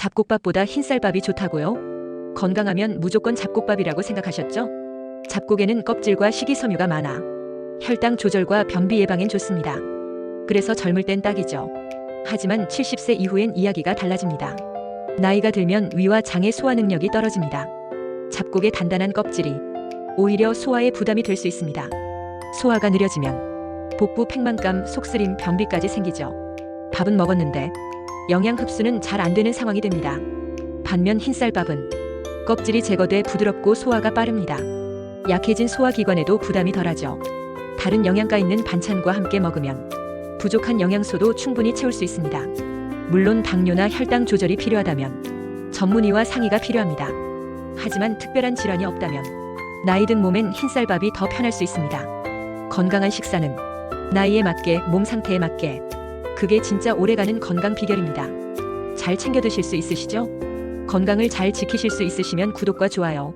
잡곡밥보다 흰쌀밥이 좋다고요? 건강하면 무조건 잡곡밥이라고 생각하셨죠? 잡곡에는 껍질과 식이섬유가 많아 혈당 조절과 변비 예방엔 좋습니다. 그래서 젊을 땐 딱이죠. 하지만 70세 이후엔 이야기가 달라집니다. 나이가 들면 위와 장의 소화 능력이 떨어집니다. 잡곡의 단단한 껍질이 오히려 소화에 부담이 될 수 있습니다. 소화가 느려지면 복부 팽만감, 속쓰림, 변비까지 생기죠. 밥은 먹었는데 영양 흡수는 잘 안 되는 상황이 됩니다. 반면 흰쌀밥은 껍질이 제거돼 부드럽고 소화가 빠릅니다. 약해진 소화기관에도 부담이 덜하죠. 다른 영양가 있는 반찬과 함께 먹으면 부족한 영양소도 충분히 채울 수 있습니다. 물론 당뇨나 혈당 조절이 필요하다면 전문의와 상의가 필요합니다. 하지만 특별한 질환이 없다면 나이 든 몸엔 흰쌀밥이 더 편할 수 있습니다. 건강한 식사는 나이에 맞게 몸 상태에 맞게 그게 진짜 오래가는 건강 비결입니다. 잘 챙겨 드실 수 있으시죠? 건강을 잘 지키실 수 있으시면 구독과 좋아요